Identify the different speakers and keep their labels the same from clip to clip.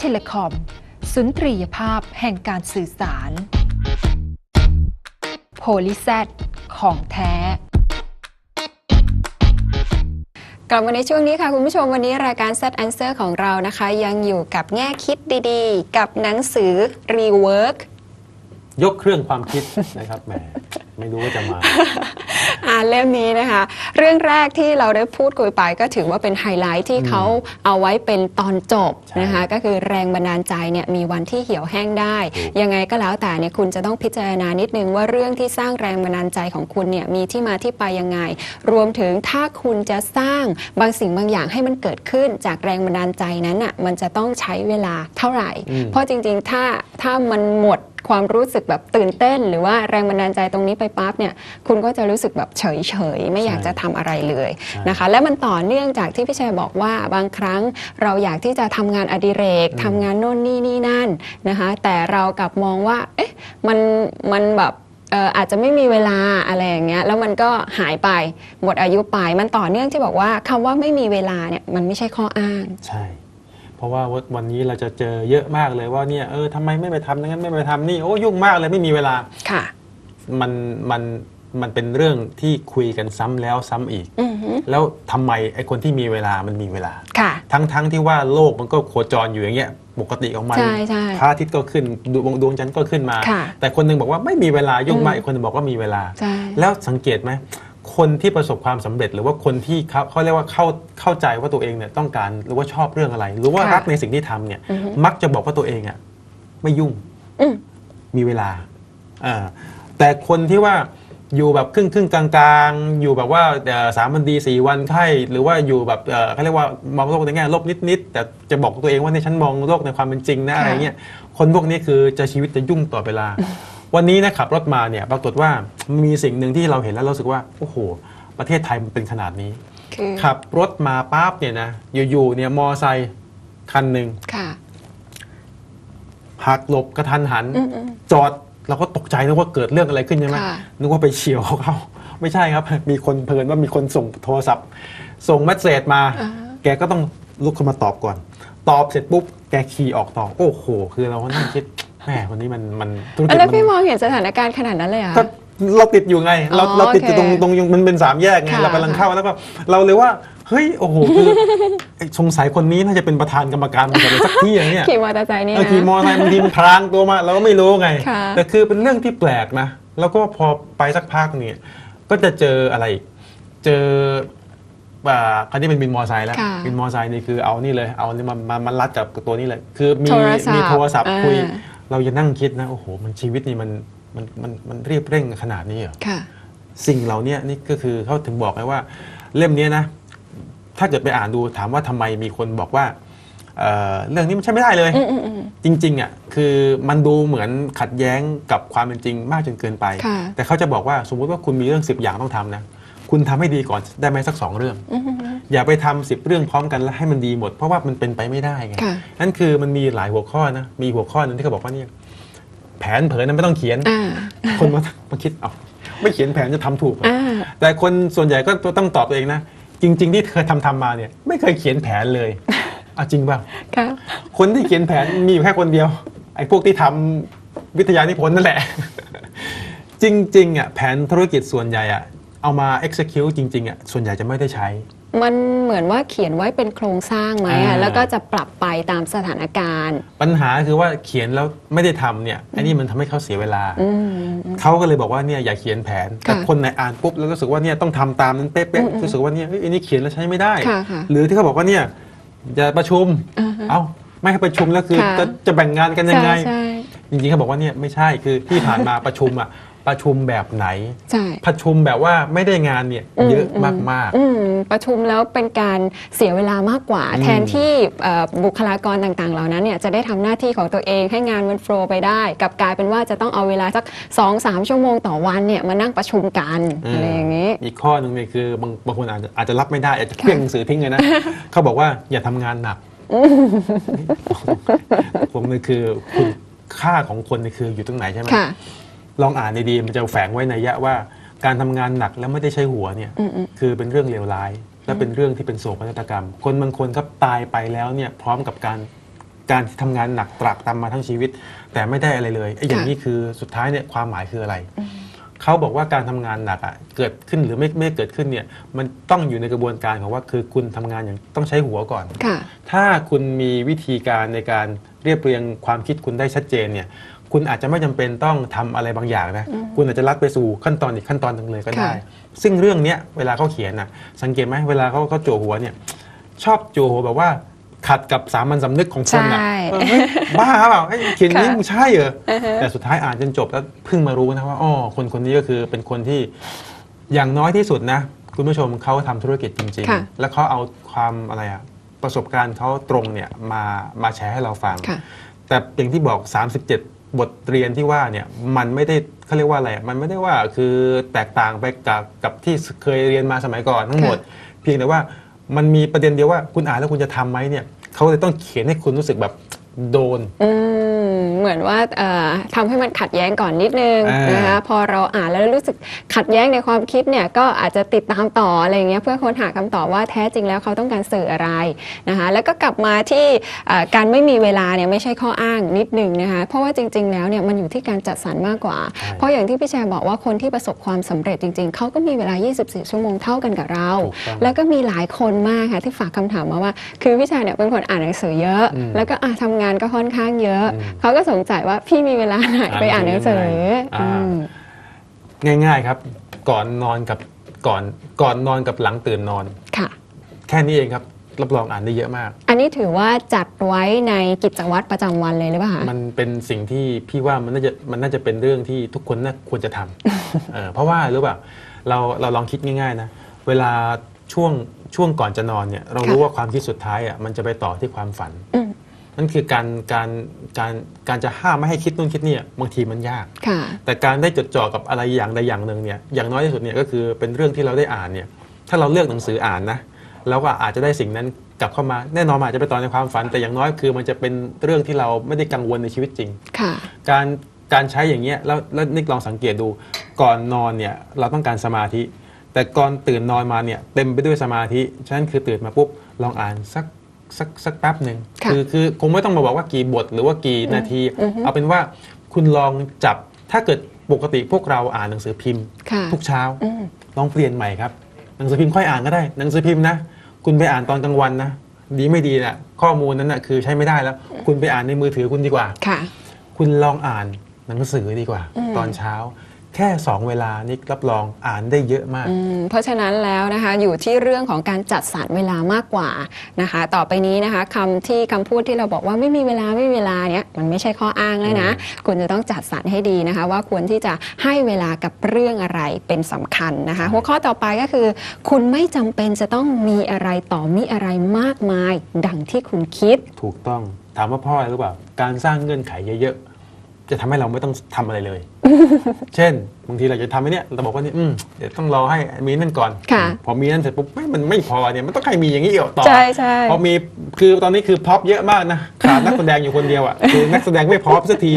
Speaker 1: เทเลคอม สุนทรียภาพแห่งการสื่อสาร โพลิแซของแท้
Speaker 2: กลับมาในช่วงนี้ค่ะ คุณผู้ชมวันนี้รายการ Set Answer ของเรานะคะ ยังอยู่กับแง่คิดดีๆ กับหนังสือ Rework
Speaker 3: ยกเครื่องความคิดนะครับแหมไม่รู้ว่าจะมา
Speaker 2: อ่านเล่มนี้นะคะ เรื่องแรกที่เราได้พูดคุยไปก็ถือว่าเป็นไฮไลท์ที่เขาเอาไว้เป็นตอนจบ
Speaker 3: ใช่
Speaker 2: นะคะก็คือแรงบันดาลใจเนี่ยมีวันที่เหี่ยวแห้งได้
Speaker 3: ถูก
Speaker 2: ยังไงก็แล้วแต่เนี่ยคุณจะต้องพิจารณานิดนึงว่าเรื่องที่สร้างแรงบันดาลใจของคุณเนี่ยมีที่มาที่ไปยังไง รวมถึงถ้าคุณจะสร้างบางสิ่งบางอย่างให้มันเกิดขึ้นจากแรงบันดาลใจนั้นอะมันจะต้องใช้เวลาเท่าไหร่
Speaker 3: อืม
Speaker 2: เพราะจริงๆถ้าถ้ามันหมด ความรู้สึกแบบตื่นเต้น หรือว่าแรงบันดาลใจตรงนี้ไปปั๊บเนี่ยคุณก็จะรู้สึกแบบเฉยๆไม่อยากจะทำอะไรเลย
Speaker 3: ใช่
Speaker 2: นะคะ และมันต่อเนื่องจากที่พี่ชัยบอกว่าบางครั้งเราอยากที่จะทำงานอดิเรกทำงานโน่นนี่นี่นั่นนะคะ แต่เรากลับมองว่าเอ๊ะมันมันแบบเอ่ออาจจะไม่มีเวลาอะไรอย่างเงี้ยแล้วมันก็หายไปหมดอายุไป มันต่อเนื่องที่บอกว่าคำว่าไม่มีเวลาเนี่ยมันไม่ใช่ข้ออ้าง
Speaker 3: ใช่ เพราะว่าวันนี้เราจะเจอเยอะมากเลยว่าเนี่ยเออทำไมไม่ไปทำนั้นไม่ไปทำนี่โอ้ยุ่งมากเลยไม่มีเวลา
Speaker 2: ค่ะ
Speaker 3: มันมันมันเป็นเรื่องที่คุยกันซ้ำแล้วซ้ำอีก
Speaker 2: อือหือ
Speaker 3: แล้วทำไมไอ้คนที่มีเวลามันมีเวลา
Speaker 2: ค่ะ
Speaker 3: ทั้งทั้งที่ว่าโลกมันก็โคจรอยู่อย่างเงี้ยปกติของมัน
Speaker 2: ใช่ใช่
Speaker 3: พระอาทิตย์ก็ขึ้นดวงดวงจันทร์ก็ขึ้นมา
Speaker 2: ค่ะ
Speaker 3: แต่คนหนึงบอกว่าไม่มีเวลายุ่งมาก
Speaker 2: อืม
Speaker 3: อีกคนหนึงบอกว่ามีเวลา
Speaker 2: ใช่
Speaker 3: แล้วสังเกตไหม คนที่ประสบความสำเร็จ หรือว่าคนที่เขาเขาเรียกว่าเข้าเข้าใจว่าตัวเองเนี่ยต้องการหรือว่าชอบเรื่องอะไร หรือว่า
Speaker 2: ค่ะ
Speaker 3: รักในสิ่งที่ทำเนี่ย
Speaker 2: อือฮึ
Speaker 3: มักจะบอกว่าตัวเองอะไม่ยุ่ง
Speaker 2: อืม
Speaker 3: มีเวลาอ่าแต่คนที่ว่าอยู่แบบครึ่งครึ่งกลางกลางๆอยู่แบบว่าเอ่อสามวันดีสี่วันไข้หรือว่าอยู่แบบเอ่อเขาเรียกว่ามองโลกในแง่ลบนิดๆแต่จะบอกตัวเองว่าเนี่ยฉันมองโลกในความเป็นจริงนะ
Speaker 2: ค่ะ
Speaker 3: อะไรเงี้ยคนพวกนี้คือจะชีวิตจะยุ่งต่อเวลา วันนี้นะขับรถมาเนี่ยปรากฏว่ามีสิ่งหนึ่งที่เราเห็นแล้วเรารู้สึกว่าโอ้โห ประเทศไทยมันเป็นขนาดนี้
Speaker 2: คือ
Speaker 3: ขับรถมาปั๊บเนี่ยนะอยู่ๆเนี่ยมอไซค์คันหนึ่ง
Speaker 2: ค่ะ
Speaker 3: หักหลบกระทันหัน
Speaker 2: อืมอืม
Speaker 3: จอดเราก็ตกใจนึกว่าเกิดเรื่องอะไรขึ้นใช่ไหม
Speaker 2: ค่ะ
Speaker 3: นึกว่าไปเฉียวเขาไม่ใช่ครับ มีคนเพลินว่ามีคนส่งโทรศัพท์ ส่งเมสเซจมา
Speaker 2: อ่า
Speaker 3: แกก็ต้องลุกขึ้นมาตอบก่อน ตอบเสร็จปุ๊บ แกขี่ออกต่อ โอ้โห คือเราก็นั่งคิด แหมวันนี้มันมันธุรกิจ
Speaker 2: แล้ว
Speaker 3: มัน
Speaker 2: พี่มองเห็นสถานการณ์ขนาดนั้นเลยเหรอะ
Speaker 3: ก็เราติดอยู่ไง เรา
Speaker 2: อ๋อ
Speaker 3: เราติดอยู่ตรง
Speaker 2: โอเค
Speaker 3: ตรงมันเป็นสามแยกไง
Speaker 2: ค่ะ
Speaker 3: เรากำลังเข้าแล้วก็เราเลยว่าเฮ้ยโอ้โหคือไอ้สงสัยคนนี้น่าจะเป็นประธานกรรมการบริษัทอะไรสักที่อย่างเนี้ย
Speaker 2: ขี่มอเตอร์ไซค์นี่
Speaker 3: เออ
Speaker 2: นะ
Speaker 3: ขี่มอเตอร์ไซค์บางทีมันพรางตัวมาเราก็ไม่รู้ไง
Speaker 2: ค่ะ
Speaker 3: แต่คือเป็นเรื่องที่แปลกนะ แล้วก็พอไปสักพักเนี่ยก็จะเจออะไรอีกเจออ่าคันนี้เป็นบินมอเตอร์ไซค์แล้ว
Speaker 2: ค่ะ
Speaker 3: บินมอเตอร์ไซค์นี่คือเอานี่เลย เอานี่มามามารัดกับตัวนี้เลย คือมี
Speaker 2: โทรศัพท์
Speaker 3: มีโทรศัพท์
Speaker 2: อ่า
Speaker 3: คุย เราจะนั่งคิดนะโอ้โหมันชีวิตนี่มันมันมันมันเรียบเร่งขนาดนี้เหรอ
Speaker 2: ค่ะ
Speaker 3: สิ่งเหล่านี้นี่ก็คือเขาถึงบอกไงว่า เล่มเนี้ยนะ ถ้าเกิดไปอ่านดูถามว่าทำไมมีคนบอกว่าเอ่อเรื่องนี้มันใช่ไม่ได้เลย
Speaker 2: อืมอืมอืม
Speaker 3: จริงๆอะคือมันดูเหมือนขัดแย้งกับความเป็นจริงมากจนเกินไป
Speaker 2: ค่ะ
Speaker 3: แต่เขาจะบอกว่าสมมุติว่าคุณมีเรื่อง10อย่างต้องทำนะ คุณทำให้ดีก่อนได้ไหมสักสองเรื่อง
Speaker 2: อืมอืม
Speaker 3: อย่าไปทำสิบเรื่องพร้อมกันแล้วให้มันดีหมด เพราะว่ามันเป็นไปไม่ได้ไง
Speaker 2: ค่ะ
Speaker 3: นั่นคือมันมีหลายหัวข้อนะมีหัวข้อหนึงที่เขาบอกว่าเนี่ยแผนเผยนั้นไม่ต้องเขียน
Speaker 2: อ่า
Speaker 3: คนมามาคิดเอาไม่เขียนแผนจะทำถูกเหรอ
Speaker 2: อ่า
Speaker 3: แต่คนส่วนใหญ่ก็ต้องตอบตัวเองนะ จริง ๆ ที่เคยทำทำมาเนี่ยไม่เคยเขียนแผนเลยเอาจริงป่ะ
Speaker 2: ค่ะ
Speaker 3: คนที่เขียนแผนมีอยู่แค่คนเดียวไอ้พวกที่ทำวิทยานิพนธ์นั่นแหละ จริงๆอะแผนธุรกิจส่วนใหญ่อะ เอามา execute จริงๆอะส่วนใหญ่จะไม่ได้ใช้
Speaker 2: มันเหมือนว่าเขียนไว้เป็นโครงสร้างไหม
Speaker 3: อ่า
Speaker 2: อะแล้วก็จะปรับไปตามสถานการณ์
Speaker 3: ปัญหาคือว่าเขียนแล้วไม่ได้ทำเนี่ยอันนี้มันทำให้เขาเสียเวลา
Speaker 2: อืม
Speaker 3: เขาก็เลยบอกว่าเนี่ยอย่าเขียนแผน แต่
Speaker 2: ค่ะ
Speaker 3: คนไหนอ่านปุ๊บแล้วรู้สึกว่าเนี่ยต้องทำตามนั้นเป๊ะๆรู้สึกว่าเนี่ยเอ้ยอันนี้เขียนแล้วใช้ไม่ได้
Speaker 2: ค่ะค่ะ
Speaker 3: หรือที่เขาบอกว่าเนี่ยจะประชุม
Speaker 2: อ่าฮะ
Speaker 3: เอ้าไม่ให้ประชุมแล้วคือ
Speaker 2: ค่ะ
Speaker 3: จะจะแบ่งงานกันยังไง
Speaker 2: ใช่
Speaker 3: จริงๆเขาบอกว่าเนี่ยไม่ใช่คือที่ผ่านมา ประชุมอะ ประชุมแบบไหน
Speaker 2: ใช่
Speaker 3: ประชุมแบบว่าไม่ได้งานเนี่ยเยอะมาก
Speaker 2: อืมประชุมแล้วเป็นการเสียเวลามากกว่า
Speaker 3: อืม
Speaker 2: แทนที่เอ่อบุคลากรต่างๆ เหล่านั้นเนี่ยจะได้ทำหน้าที่ของตัวเองให้งานมันโฟลว์ไปได้กลับกลายเป็นว่าจะต้องเอาเวลาสัก2อสามชั่วโมงต่อวันเนี่ยมานั่งประชุมกัน
Speaker 3: อืม
Speaker 2: อะไรอย่างนี้
Speaker 3: อีกข้อหนึ่งเนี่ยคือบางบางคนอาจจะอาจจะรับไม่ได้ อาจจะเคลื่องหนังสือทิ้งเลยนะ เขาบอกว่าอย่าทำงานหนัก ผมเลยคือคุณค่าของคนเนี่ยคืออยู่ตรงไหนใช่ไหม
Speaker 2: ค่ะ
Speaker 3: ลองอ่านดีๆมันจะแฝงไว้ในยยะว่า การทำงานหนักแล้วไม่ได้ใช้หัวเนี่ย
Speaker 2: อืมอืม
Speaker 3: คือเป็นเรื่องเลวร้าย และเป็นเรื่องที่เป็นโศกนาฏกรรม คนบางคนครับตายไปแล้วเนี่ยพร้อมกับการการที่ทำงานหนักตรากตรำมาทั้งชีวิต แต่ไม่ได้อะไรเลยไอ้อย่าง
Speaker 2: ค่ะ
Speaker 3: นี้คือสุดท้ายเนี่ยความหมายคืออะไรเขาบอกว่าการทำงานหนักอะเกิดขึ้นหรือไม่ไม่เกิดขึ้นเนี่ยมันต้องอยู่ในกระบวนการของว่าคือคุณทำงานอย่างต้องใช้หัวก่อน
Speaker 2: ค่ะ
Speaker 3: ถ้าคุณมีวิธีการในการเรียบเรียงความคิดคุณได้ชัดเจนเนี่ย คุณอาจจะไม่จำเป็นต้องทำอะไรบางอย่างนะคุณอาจจะลัดไปสู่ขั้นตอนอีกขั้นตอนหนึ่งเลยก็ได้
Speaker 2: ค่ะ
Speaker 3: ซึ่งเรื่องเนี้ยเวลาเขาเขียนน่ะสังเกตไหมเวลาเขาเขาโจหัวเนี่ยชอบโจหัวแบบว่าขัดกับสามัญสำนึกของคนอะ
Speaker 2: ใช่
Speaker 3: เออเฮ้ยบ้าเปล่าเอ้ยเขียนอย่างนี้
Speaker 2: ค่ะ
Speaker 3: มึงใช่เหรอแต่สุดท้ายอ่านจนจบแล้วเพิ่งมารู้นะว่าอ๋อคนคนนี้ก็คือเป็นคนที่อย่างน้อยที่สุดนะ คุณผู้ชมเขาทำธุรกิจจริง
Speaker 2: ค่ะ
Speaker 3: ๆแล้วเขาเอาความอะไรอะประสบการณ์เขาตรงเนี่ยมามาแชร์ให้เราฟัง
Speaker 2: ค่ะ
Speaker 3: แต่อย่างที่บอก 37 บทเรียนที่ว่าเนี่ยมันไม่ได้เขาเรียกว่าอะไรมันไม่ได้ว่าคือแตกต่างไปกับกับที่เคยเรียนมาสมัยก่อนทั้งหมด เพียงแต่ว่ามันมีประเด็นเดียวว่าคุณอ่านแล้วคุณจะทำไหมเนี่ยเขาเลยต้องเขียนให้คุณรู้สึกแบบ โดน
Speaker 2: อืมเหมือนว่าเอ่อทำให้มันขัดแย้งก่อนนิดนึง
Speaker 3: อ่าน
Speaker 2: นะคะพอเราอ่านแล้วรู้สึกขัดแย้งในความคิดเนี่ยก็อาจจะติดตามต่ออะไรอย่างเงี้ยเพื่อค้นหาคำตอบว่าแท้จริงแล้วเขาต้องการสื่ออะไรนะคะแล้วก็กลับมาที่เอ่อการไม่มีเวลาเนี่ยไม่ใช่ข้ออ้างนิดนึงนะคะเพราะว่าจริง ๆ แล้วเนี่ยมันอยู่ที่การจัดสรรมากกว่า
Speaker 3: ใช่
Speaker 2: เพราะอย่างที่พี่แชร์บอกว่าคนที่ประสบความสำเร็จจริง ๆเขาก็มีเวลา 24 ชั่วโมงเท่ากันกับเรา
Speaker 3: ถูกต้อง
Speaker 2: แล้วก็มีหลายคนมากค่ะที่ฝากคำถามมาว่า คือพี่ชายเนี่ยเป็นคนอ่านหนังสือเยอะ
Speaker 3: อืม
Speaker 2: แล้วก็อะทำงานก็ค่อนข้างเยอะ
Speaker 3: อืม
Speaker 2: เขาก็สงสัยว่าพี่มีเวลาไหนไปอ่านหนังสือ
Speaker 3: อ่า
Speaker 2: อืม
Speaker 3: ง่ายๆครับ ก่อนนอนกับก่อนก่อนนอนกับหลังตื่นนอน
Speaker 2: ค่ะ
Speaker 3: แค่นี้เองครับรับรองอ่านได้เยอะมาก
Speaker 2: อันนี้ถือว่าจัดไว้ในกิจวัตรประจำวันเลยหรือเปล่าคะ
Speaker 3: มันเป็นสิ่งที่พี่ว่ามันน่าจะมันน่าจะเป็นเรื่องที่ทุกคนน่าควรจะทำเออเพราะว่ารู้ป่ะเราเราลองคิดง่ายๆนะเวลาช่วงช่วงก่อนจะนอนเนี่ยเรารู้ว่าความคิดสุดท้ายอะมันจะไปต่อที่ความฝัน
Speaker 2: อืม
Speaker 3: นั่นคือการการการการจะห้ามไม่ให้คิดนู่นคิดนี่อะบางทีมันยาก
Speaker 2: ค่ะ
Speaker 3: แต่การได้จดจ่อกับอะไรอย่างใดอย่างหนึ่งเนี่ยอย่างน้อยที่สุดเนี่ยก็คือเป็นเรื่องที่เราได้อ่านเนี่ยถ้าเราเลือกหนังสืออ่านนะเราก็อาจจะได้สิ่งนั้นกลับเข้ามาแน่นอนมันอาจจะไปต่อในความฝัน แต่อย่างน้อยคือมันจะเป็นเรื่องที่เราไม่ได้กังวลในชีวิตจริง
Speaker 2: ค่ะ
Speaker 3: การการใช้อย่างเงี้ยแล้วแล้วนิกลองสังเกตดูก่อนนอนเนี่ยเราต้องการสมาธิ แต่ก่อนตื่นนอนมาเนี่ยเต็มไปด้วยสมาธิฉะนั้นคือตื่นมาปุ๊บลองอ่านสัก สักสักแป๊บหนึ่ง
Speaker 2: ค่ะ
Speaker 3: อคือคงไม่ต้องมาบอกว่ากี่บทหรือว่ากี่นาที
Speaker 2: อือฮึ
Speaker 3: เอาเป็นว่าคุณลองจับถ้าเกิดปกติพวกเราอ่านหนังสือพิมพ์
Speaker 2: ค่ะ
Speaker 3: ทุกเช้า
Speaker 2: อืม
Speaker 3: ลองเปลี่ยนใหม่ครับ หนังสือพิมพ์ค่อยอ่านก็ได้ หนังสือพิมพ์นะ คุณไปอ่านตอนกลางวันนะดีไม่ดีนะข้อมูลนั้นนะคือใช้ไม่ได้แล้ว คุณไปอ่านในมือถือคุณดีกว่า
Speaker 2: ค่ะ
Speaker 3: คุณลองอ่านหนังสือดีกว่า
Speaker 2: อืม
Speaker 3: ตอนเช้า แค่สองเวลานี่รับรองอ่านได้เยอะมาก
Speaker 2: อืมเพราะฉะนั้นแล้วนะคะอยู่ที่เรื่องของการจัดสรรเวลามากกว่านะคะ ต่อไปนี้นะคะคำที่คำพูดที่เราบอกว่าไม่มีเวลาไม่มีเวลาเนี่ยมันไม่ใช่ข้ออ้างแล้วนะคุณจะต้องจัดสรรให้ดีนะคะ ว่าควรที่จะให้เวลากับเรื่องอะไรเป็นสำคัญนะคะ หัวข้อต่อไปก็คือ คุณไม่จำเป็นจะต้องมีอะไรต่อมีอะไรมากมาย ดังที่คุณคิด
Speaker 3: ถูกต้องถามว่าเพ่ออะไรหรือเปล่า การสร้างเงื่อนไขเยอะๆ จะทำให้เราไม่ต้องทำอะไรเลย เช่นบางทีเราจะทำไอ้เนี่ยเราบอกว่านี่อืมเดี๋ยวต้องรอให้มีนั่นก่อน
Speaker 2: ค่ะ
Speaker 3: พอมีนั่นเสร็จปุ๊บเฮ้ยมันไม่พอเนี่ยมันต้องให้มีอย่างนี้อีกต่อ
Speaker 2: ใช่ใช่
Speaker 3: พอมีคือตอนนี้คือพร็อพเยอะมากนะขาดนักแสดงอยู่คนเดียวอะคือนักแสดงไม่พร็อพสักที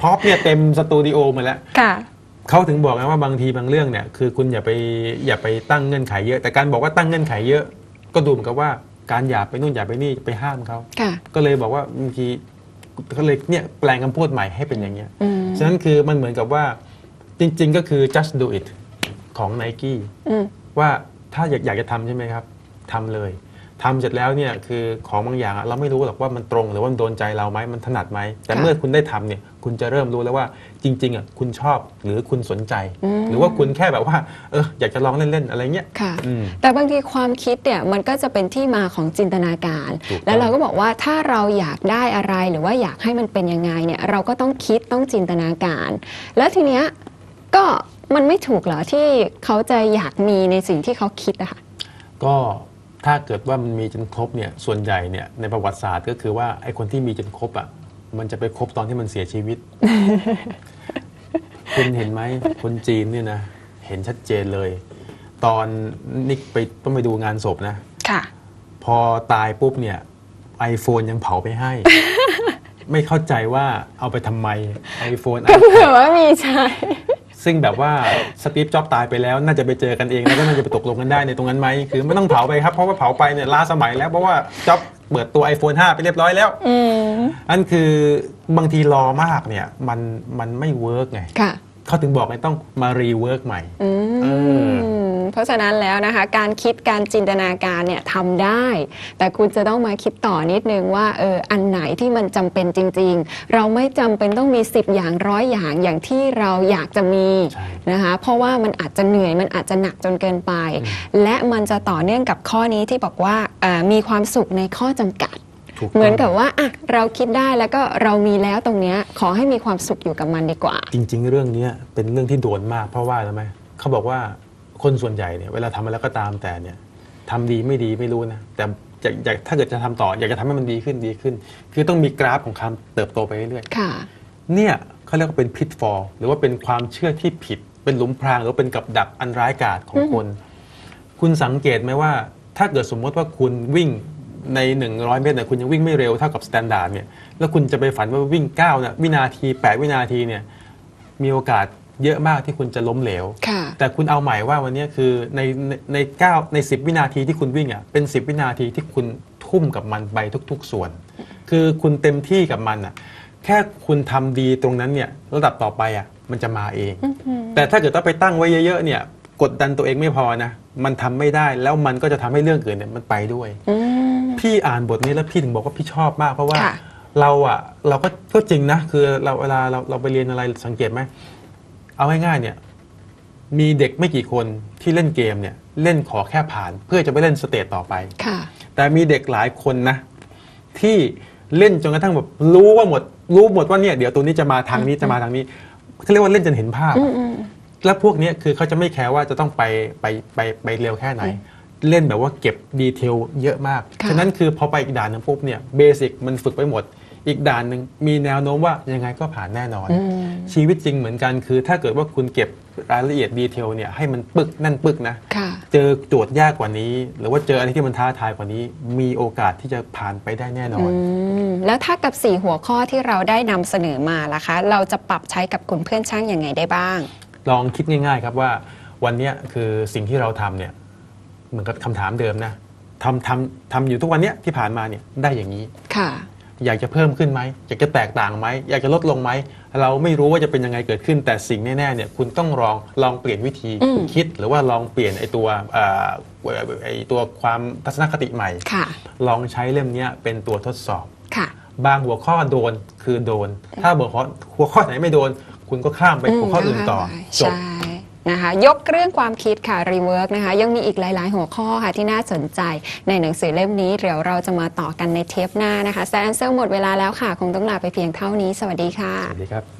Speaker 3: พร็อพเนี่ยเต็มสตูดิโอหมดแล้ว
Speaker 2: ค่ะ
Speaker 3: เขาถึงบอกไงว่าบางทีบางเรื่องเนี่ยคือคุณอย่าไปอย่าไปตั้งเงื่อนไขเยอะ แต่การบอกว่าตั้งเงื่อนไขเยอะ ก็ดูเหมือนกับว่าการอย่าไปนู่นอย่าไปนี่ไปห้ามเขา
Speaker 2: ค่ะ
Speaker 3: ก็เลยบอกว่าบางที ก็เลยเนี่ยแปลงคำพูดใหม่ให้เป็นอย่างเงี้ย
Speaker 2: อืม
Speaker 3: ฉะนั้นคือมันเหมือนกับว่าจริง ๆ ก็คือ just do it ของ Nike
Speaker 2: อืม
Speaker 3: ว่าถ้าอยากอยากจะทำใช่ไหมครับทำเลย ทำเสร็จแล้วเนี่ยคือของบางอย่างอะเราไม่รู้หรอกว่ามันตรง หรือว่ามันโดนใจเราไหมมันถนัดไหม แต่
Speaker 2: ค่ะ
Speaker 3: เมื่อคุณได้ทำเนี่ยคุณจะเริ่มรู้แล้วว่าจริงๆอะคุณชอบหรือคุณสนใจ
Speaker 2: อืม
Speaker 3: หรือว่าคุณแค่แบบว่าเอออยากจะลองเล่น ๆ อะไรเงี้ย
Speaker 2: ค่ะ
Speaker 3: อืม
Speaker 2: แต่บางทีความคิดเนี่ยมันก็จะเป็นที่มาของจินตนาการ
Speaker 3: ถูกต้อง
Speaker 2: แล้วเราก็บอกว่าถ้าเราอยากได้อะไรหรือว่าอยากให้มันเป็นยังไงเนี่ยเราก็ต้องคิดต้องจินตนาการ แล้วทีเนี้ยก็มันไม่ถูกเหรอที่เขาจะอยากมีในสิ่งที่เขาคิดอะค่ะ
Speaker 3: ก็ ถ้าเกิดว่ามันมีจนครบเนี่ยส่วนใหญ่เนี่ยในประวัติศาสตร์ก็คือว่าไอ้คนที่มีจนครบอะมันจะไปครบตอนที่มันเสียชีวิต คุณเห็นไหมคนจีนเนี่ยนะเห็นชัดเจนเลย ตอนนิกไปต้องไปดูงานศพนะ
Speaker 2: ค่ะ
Speaker 3: พอตายปุ๊บเนี่ย iPhone ยังเผาไปให้ ไม่เข้าใจว่าเอาไปทำไม iPhone
Speaker 2: ก็เผื่อว่ามีใช้
Speaker 3: ซึ่งแบบว่าสตีฟจ็อบตายไปแล้ว น่าจะไปเจอกันเองแล้วก็น่าจะไปตกลงกันได้ในตรงนั้นไหมคือไม่ต้องเผาไปครับเพราะว่าเผาไปเนี่ยล้าสมัยแล้วเพราะว่าจ็อบเปิดตัว iPhone 5 ไปเรียบร้อยแล้ว
Speaker 2: อืม
Speaker 3: อันคือบางทีรอมากเนี่ยมันมันไม่เวิร์กไง
Speaker 2: ค่ะ
Speaker 3: เขาถึงบอกไงต้องมารีเวิร์กใหม่
Speaker 2: อืม
Speaker 3: เออ
Speaker 2: เพราะฉะนั้นแล้วนะคะการคิดการจินตนาการเนี่ยทำได้ แต่คุณจะต้องมาคิดต่อนิดนึงว่าเอออันไหนที่มันจำเป็นจริง ๆ เราไม่จำเป็นต้องมี 10 อย่างร้อยอย่างอย่างที่เราอยากจะมี
Speaker 3: ใช่
Speaker 2: นะคะเพราะว่ามันอาจจะเหนื่อยมันอาจจะหนักจนเกินไป และมันจะต่อเนื่องกับข้อนี้ที่บอกว่าเอ่อมีความสุขในข้อจำกัด
Speaker 3: ถูกต้ง
Speaker 2: เหมือนกับว่าอะเราคิดได้แล้วก็เรามีแล้วตรงเนี้ยขอให้มีความสุขอยู่กับมันดีกว่า
Speaker 3: จริง ๆ เรื่องเนี้ยเป็นเรื่องที่โดนมากเพราะว่าอะไรไหมเขาบอกว่า คนส่วนใหญ่เนี่ยเวลาทำอะไรก็ตามแต่เนี่ยทำดีไม่ดีไม่รู้นะแต่อยากอยากถ้าเกิดจะทำต่อ อยากจะทำให้มันดีขึ้นดีขึ้น คือต้องมีกราฟของความเติบโตไปเรื่อย
Speaker 2: ค่ะ
Speaker 3: ๆเนี่ยเขาเรียกว่าเป็นพิทฟอลหรือว่าเป็นความเชื่อที่ผิด เป็นหลุมพรางหรือว่าเป็นกับดักอันร้ายกาจของคน คุณสังเกตไหมว่า ถ้าเกิดสมมติว่าคุณวิ่งใน 100 เมตรเนี่ยคุณยังวิ่งไม่เร็วเท่ากับสแตนดาร์ดเนี่ยแล้วคุณจะไปฝันว่าวิ่ง9เนี่ยวินาที 8 วินาทีเนี่ยมีโอกาส เยอะมากที่คุณจะล้มเหลว
Speaker 2: ค่ะ
Speaker 3: แต่คุณเอาใหม่ว่าวันนี้คือในในใน9ใน10วินาทีที่คุณวิ่งอะเป็น 10 วินาทีที่คุณทุ่มกับมันไปทุก ๆ ส่วน คือคุณเต็มที่กับมันอะแค่คุณทำดีตรงนั้นเนี่ยระดับต่อไปอะมันจะมาเอง แต่ถ้าเกิดต้องไปตั้งไว้เยอะๆเนี่ยกดดันตัวเองไม่พอนะมันทำไม่ได้แล้วมันก็จะทำให้เรื่องอื่นเนี่ยมันไปด้วย
Speaker 2: อืม
Speaker 3: พี่อ่านบทนี้แล้วพี่ถึงบอกว่าพี่ชอบมากเพราะว่า
Speaker 2: ค่ะ
Speaker 3: เราอะเราก็ก็จริงนะคือเราเวลาเราเราไปเรียนอะไรสังเกตไหม เอาง่ายๆเนี่ยมีเด็กไม่กี่คนที่เล่นเกมเนี่ยเล่นขอแค่ผ่านเพื่อจะไปเล่นสเตจต่อไป
Speaker 2: ค่ะ
Speaker 3: แต่มีเด็กหลายคนนะ ที่เล่นจนกระทั่งแบบรู้ว่าหมด รู้หมดว่าเนี่ยเดี๋ยวตัวนี้จะมาทางนี้จะมาทางนี้เขาเรียกว่าเล่นจนเห็นภาพ
Speaker 2: อืมอืม
Speaker 3: แล้วพวกเนี้ยคือเขาจะไม่แคร์ว่าจะต้องไปไปไปไปเร็วแค่ไหน เล่นแบบว่าเก็บดีเทลเยอะมาก
Speaker 2: ค่ะ
Speaker 3: ฉะนั้นคือพอไปอีกด่านหนึงปุ๊บเนี่ยเบสิกมันฝึกไปหมด อีกด่านหนึ่งมีแนวโน้มว่ายังไงก็ผ่านแน่นอน
Speaker 2: อืม
Speaker 3: ชีวิตจริงเหมือนกันคือ ถ้าเกิดว่าคุณเก็บรายละเอียดดีเทลเนี่ยให้มันปึกแนั่นปึกนะ
Speaker 2: ค่ะ
Speaker 3: เจอโจทย์ยากกว่านี้ หรือว่าเจออะไรที่มันท้าทายกว่านี้ มีโอกาสที่จะผ่านไปได้แน่นอน
Speaker 2: อืมแล้วถ้ากับ 4 หัวข้อที่เราได้นำเสนอมาล่ะคะ เราจะปรับใช้กับกลุ่มเพื่อนช่างยังไงได้บ้าง
Speaker 3: ลองคิดง่าย ๆ ครับว่าวันเนี้ยคือสิ่งที่เราทำเนี่ยเหมือนกับคำถามเดิมนะทำทำทำอยู่ทุกวันเนี้ยที่ผ่านมาเนี่ยได้อย่างนี้
Speaker 2: ค่ะ
Speaker 3: อยากจะเพิ่มขึ้นไหมอยากจะแตกต่างไหมอยากจะลดลงไหมเราไม่รู้ว่าจะเป็นยังไงเกิดขึ้น แต่สิ่งแน่ๆเนี่ยคุณต้องลองลองเปลี่ยนวิธี
Speaker 2: อืม
Speaker 3: คิด หรือว่าลองเปลี่ยนไอตัวเอ่อไอตัวความทัศนคติใหม่
Speaker 2: ค่ะ
Speaker 3: ลองใช้เล่มเนี้ยเป็นตัวทดสอบ
Speaker 2: ค่ะ
Speaker 3: บางหัวข้อโดนคือโดน ถ้าหัวข้อหัวข้อไหนไม่โดน คุณก็ข้ามไปหัวข้ออื่นต่อจบ
Speaker 2: ใช่ นะคะ ยกเรื่องความคิดค่ะรีเวิร์กนะคะ ยังมีอีกหลาย ๆ หัวข้อค่ะที่น่าสนใจในหนังสือเล่มนี้ เดี๋ยวเราจะมาต่อกันในเทปหน้านะคะแซนเซอร์หมดเวลาแล้วค่ะ คงต้องลาไปเพียงเท่านี้ สวัสดีค่ะ
Speaker 3: สวัสดีครับ